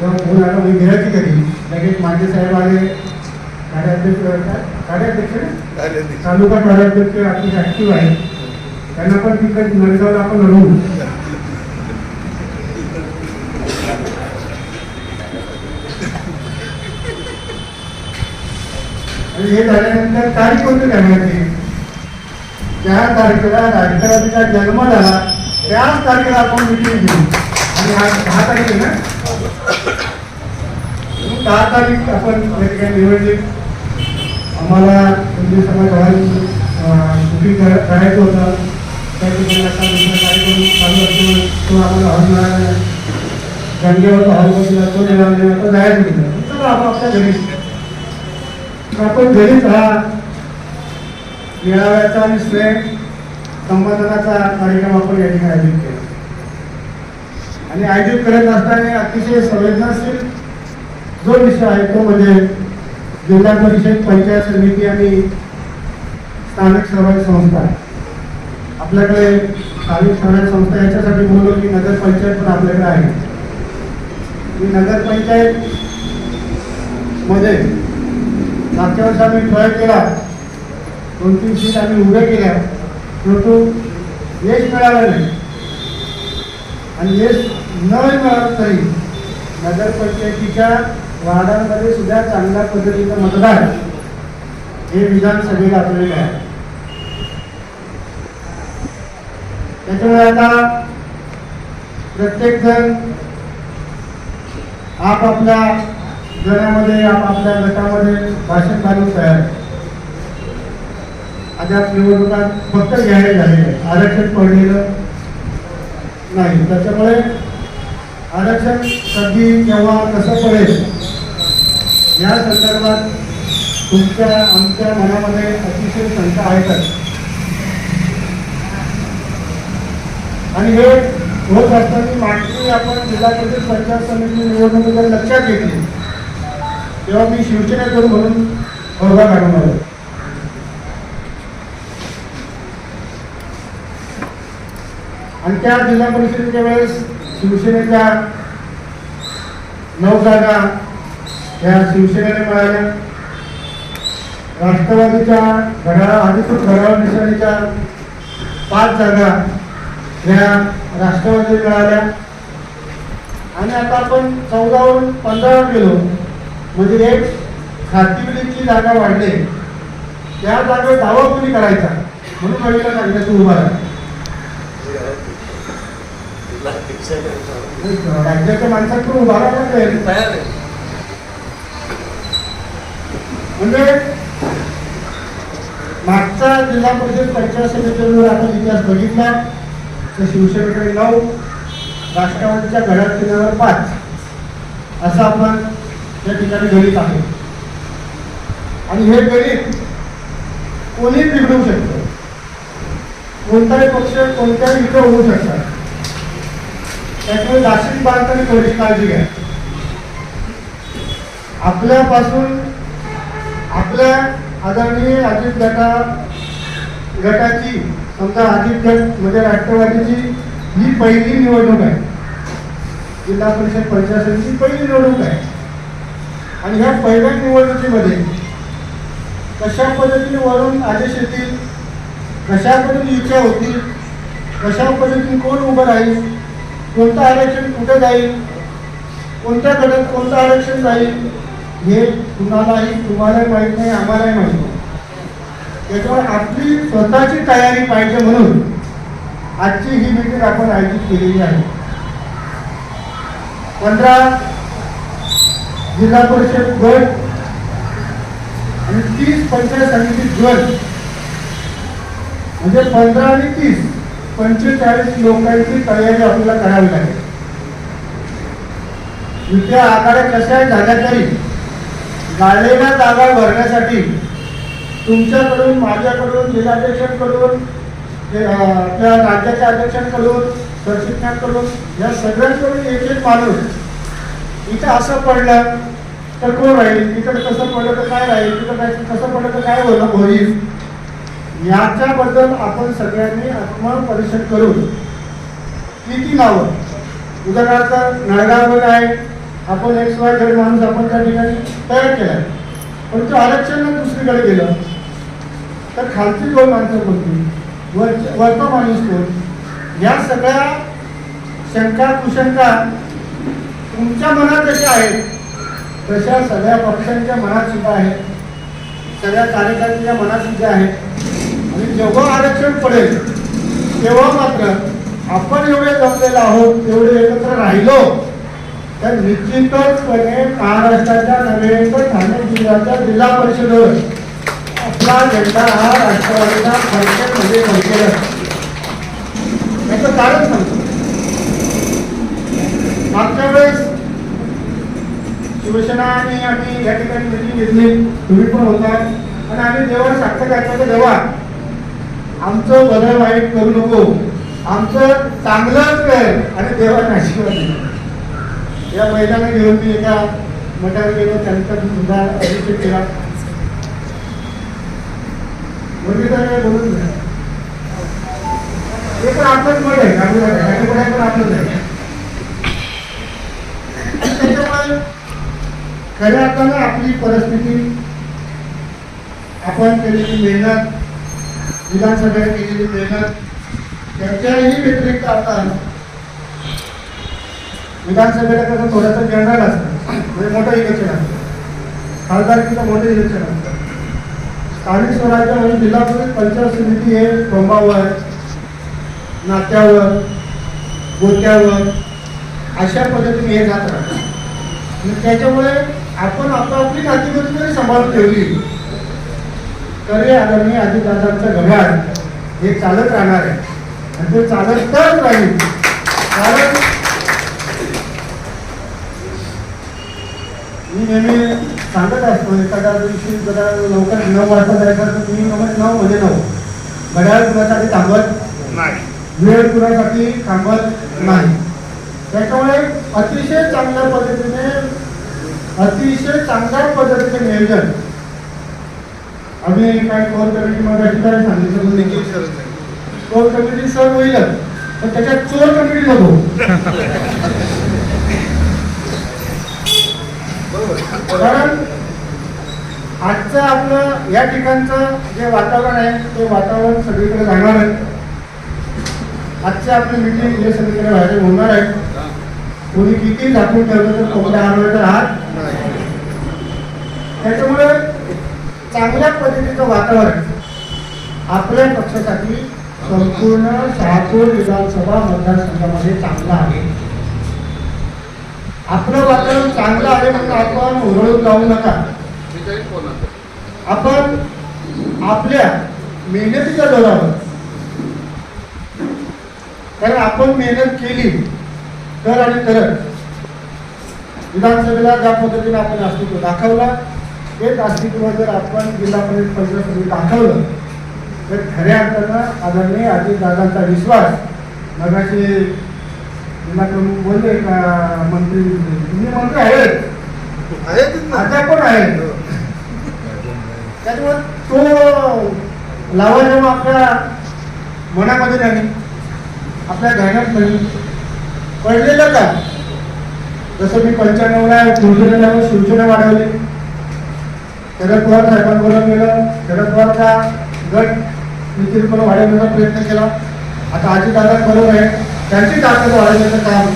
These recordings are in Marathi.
तेव्हा फोन आला मी गिरायची कधी लगेच माझे साहेब आले कार्याध्यक्ष कार्याध्यक्ष? तालुका कार्याध्यक्ष अतिशय ऍक्टिव्ह आहे. त्यांना पण तिकडे नळगावला आपण आणि. हे झाल्यानंतर तारीख कोणती ठरवायची त्या तारखेला राष्ट्रवादीचा जन्म झाला त्याच तारखेला आपण मिटिंग घेऊ. आणि आज दहा तारीख आहे ना? दहा तारीख आपण या ठिकाणी निवडली आम्हाला हिंदू समाज बुकिंग करायचं होतं त्या ठिकाणी आता कार्यक्रम चालू असतो तो आम्हाला हॉल मिळाला गंगेवर हॉल बसला तो दिला तो आता जायचं नाही चला आपण आपल्या आपण घरीच हा मेळाव्याचा आणि स्नेह संवर्धनाचा कार्यक्रम आपण या ठिकाणी आयोजित केला आणि आयोजित करत असताना अतिशय संवेदनाशील जो विषय आहे तो म्हणजे जिल्हा परिषद पंचायत समिती आणि स्थानिक स्वराज्य संस्था आपल्याकडे स्थानिक स्वराज्य संस्था याच्यासाठी बोललो की नगरपंचायत पण आपल्याकडे आहे. ही नगरपंचायत मध्ये मागच्या वर्षी आम्ही ट्राय केला. दोन तीन सीट आम्ही उभ्या केल्या. परंतु यश मिळालं नाही. आणि यश न मिळालं तरी नगरपंचायतीच्या वार्डांमध्ये सुद्धा चांगल्या पद्धतीचं मतदान हे विधानसभेला आपलेलं आहे. त्याच्यामुळे आता प्रत्येक जण आपापल्या घरामध्ये आपापल्या गटामध्ये भाषण काढून तयार अद्याप निवडणुका फक्त घ्यायला झाले आरक्षण पडलेलं नाही. त्याच्यामुळे आरक्षण कधी केव्हा कसं पडेल? या संदर्भात तुमच्या आमच्या मनामध्ये अतिशय शंका आहेतच आणि हे होत असताना मागणी आपण जिल्हा परिषद पंचायत समिती निवडणुकीकडे लक्षात घेतली. तेव्हा मी शिवसेनेकडून म्हणून वर्धा काढून आलो. आणि त्या जिल्हा परिषदेच्या वेळेस शिवसेनेच्या नऊ जागा या शिवसेनेने मिळाल्या. राष्ट्रवादीच्या घड्याळ अधिकृत घड्याळ निशाणीच्या पाच जागा या राष्ट्रवादी मिळाल्या. आणि आता आपण चौदावरून पंधरावर गेलो. म्हणजे एक खातीवलीची जागा वाढली. त्या जागेवर दावा कोणी करायचा? म्हणून रवीला सांगितलं तू उभा राहा. राज्याच्या माणसात पण. तयार. आहे. म्हणजे मागचा जिल्हा परिषद पंचायत समितीवर आपण इतिहास बघितला तर शिवसेनेकडे नऊ राष्ट्रवादीच्या घरात किल्ल्यावर पाच असं आपण या ठिकाणी गणित आहे. आणि हे गणित कोणी बिघडू शकतं. कोणताही पक्ष कोणत्याही इथं होऊ शकतात. त्याच्यामुळे नाशिक बांधताना थोडी काळजी घ्या. आपल्यापासून आपल्या आदरणीय अजित गटा गटाची समजा अजित गट म्हणजे राष्ट्रवादीची ही पहिली निवडणूक आहे. जिल्हा परिषद पंचायत समितीची पहिली निवडणूक आहे. आणि ह्या पहिल्या निवडणुकीमध्ये कशा पद्धतीने वरून आदेश येतील कशा पद्धतीने इच्छा होतील कशा पद्धतीने कोण उभं राहील कोणतं आरक्षण कुठे जाईल? कोणत्या गटात कोणतं आरक्षण जाईल? हे कुणालाही तुम्हालाही माहीत नाही आम्हालाही माहीत नाही. त्याच्यामुळे आपली स्वतःची तयारी पाहिजे म्हणून आजची ही मीटिंग आपण आयोजित केलेली आहे. पंधरा जिल्हा परिषद गट आणि तीस पंचायत समिती गट म्हणजे पंधरा आणि तीस. पंचेचाळीस लोकांची तयारी आपल्याला करावी लागेल. युद्ध आकारा कशा झाल्या तरी गाळलेल्या जागा भरण्यासाठी तुमच्याकडून माझ्याकडून जिल्हाध्यक्षांकडून त्या राज्याच्या अध्यक्षांकडून सरचिटणीकडून या सगळ्यांकडून एक एक माणूस इथं असं पडलं तर कोण राहील? इकडे कसं पडलं तर काय राहील? तिकडं काय कसं पडलं तर काय होईल याच्याबद्दल आपण सगळ्यांनी आत्मपरिषद करून किती नावं उदाहरणार्थ नळगावमध्ये आहे. आपण एक्स वाय झेड माणूस आपण त्या ठिकाणी तयार केल्या. पण तो आरक्षण दुसरीकडे गेलं तर खालची दोन माणसं कोणती वर वरचा माणूस कोण? या सगळ्या शंका कुशंका तुमच्या मनात जशा आहेत तशा सगळ्या पक्षांच्या मनात सुद्धा आहेत. सगळ्या कार्यकर्त्यांच्या मनात सुद्धा आहेत. आणि जेव्हा आरक्षण पडेल तेव्हा मात्र आपण एवढे जमलेलो आहोत एवढे एकत्र राहिलो तर निश्चितचपणे महाराष्ट्राच्या नव्हे तर ठाणे जिल्ह्याच्या जिल्हा परिषदेवर आपला झेंडा हा राष्ट्रवादीचा फडकेमध्ये म्हणजे फडकेल याचं कारण सांगतो. मागच्या वेळेस शिवसेना आणि आम्ही या ठिकाणी म्हणजे मिटिंग घेतली तुम्ही पण होता. आणि आम्ही जेव्हा साक्षर घातलं तेव्हा आमचं बदल वाईट करू नको. आमचं चांगलंच कर आणि देवाने आशीर्वाद या महिलांना घेऊन मी एका मठावर गेलो त्यांचा सुद्धा अभिषेक केला. म्हणजे तर बोलून ते पण आपलंच मठ आहे. आपलं पण आपलंच आहे. त्याच्यामुळे खऱ्या अर्थानं आपली परिस्थिती आपण केलेली मेहनत विधानसभेत केलेली मेहनत त्याच्याही व्यतिरिक्त आता विधानसभेला कसं थोडंसं जनरल असतं. म्हणजे मोठं इलेक्शन असतं. खासदारकीचं मोठं इलेक्शन असतं. स्थानिक स्वराज्य म्हणजे जिल्हा परिषद पंचायत समिती हे टोंबावर नात्यावर गोत्यावर अशा पद्धतीने हे जात राहतं. आणि त्याच्यामुळे आपण आपापली नातेवाईक जरी सांभाळून ठेवली. तरी आदरणीय आदिदादांचं घड्याळ हे चालत राहणार आहे. आणि ते चालत तरच राहील. कारण मी नेहमी सांगत असतो एखाद्या दिवशी जरा लवकर नऊ वाजता जायचं तर तुम्ही म्हणजे नऊ म्हणजे नऊ. घड्याळ कुणासाठी थांबत नाही. वेळ कुणासाठी थांबत नाही. त्याच्यामुळे अतिशय चांगल्या पद्धतीने अतिशय चांगल्या पद्धतीचे नियोजन आम्ही काय कोर कमिटीमध्ये अशी काय सांगितलं कोर कमिटी सर होईलच. पण त्याच्यात चोर कमिटी नको. कारण आजचं आपलं या ठिकाणचं जे वातावरण आहे ते वातावरण सगळीकडे जाणार आहे. आजचे आपली मिटिंग जे सगळीकडे व्हायला होणार आहे कोणी किती झाकून ठेवलं तर कोणत्या हरवायचा राहत नाही. त्याच्यामुळे चांगल्या पद्धतीचं वातावरण आपल्या पक्षासाठी संपूर्ण शहापूर विधानसभा मतदारसंघामध्ये चांगलं आहे. आपलं वातावरण चांगलं आहे म्हणून आपण उरळून जाऊ नका. आपण आपल्या मेहनतीच्या जोरावर. कारण आपण मेहनत केली तर आणि करत विधानसभेला ज्या पद्धतीने आपण अस्तित्व दाखवला तेच अस्तित्व जर आपण जिल्हा परिषद समिती दाखवलं तर खऱ्या अर्थानं आदरणीय अजित दादांचा विश्वास मगाशी जिल्हा प्रमुख बोलले का मंत्री? तुम्ही मंत्री आहेत. आता पण आहेत. त्याच्यामुळे तो लावा जेव्हा आपल्या मनामध्ये नाही आपल्या ध्यानात नाही. पडलेलं का? जसं मी पंच्याण्णवला शिवसेनेला शिवसेना वाढवली. शरद पवार साहेबांबरोबर गेलं. शरद पवारचा गट निश्चितपणे वाढवण्याचा प्रयत्न केला. आता आजीदादा बरोबर आहे. त्यांची ताकद वाढवण्याचं काम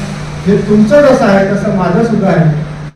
हे तुमचं जसं आहे तसं माझं सुद्धा आहे.